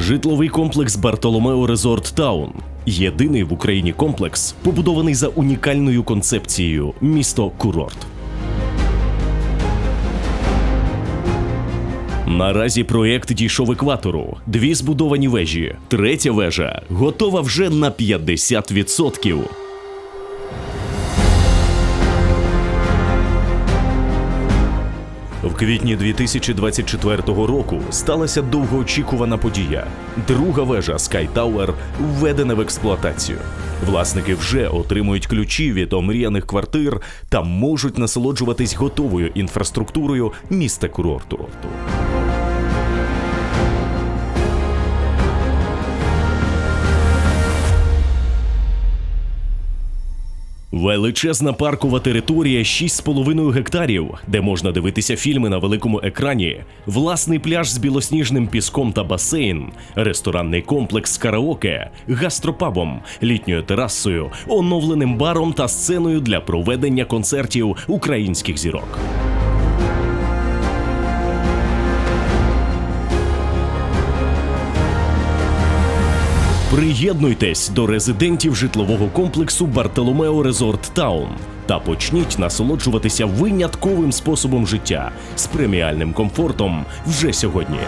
Житловий комплекс Бартоломео Резорт Таун. Єдиний в Україні комплекс, побудований за унікальною концепцією місто курорт. Наразі проєкт дійшов екватору. Дві збудовані вежі. Третя вежа готова вже на 50%. Квітні 2024 року сталася довгоочікувана подія. Друга вежа Sky Tower введена в експлуатацію. Власники вже отримують ключі від омріяних квартир та можуть насолоджуватись готовою інфраструктурою міста курорту. Величезна паркова територія 6,5 гектарів, де можна дивитися фільми на великому екрані, власний пляж з білосніжним піском та басейн, ресторанний комплекс з караоке, гастропабом, літньою терасою, оновленим баром та сценою для проведення концертів українських зірок. Приєднуйтесь до резидентів житлового комплексу Бартоломео Резорт Таун та почніть насолоджуватися винятковим способом життя з преміальним комфортом вже сьогодні.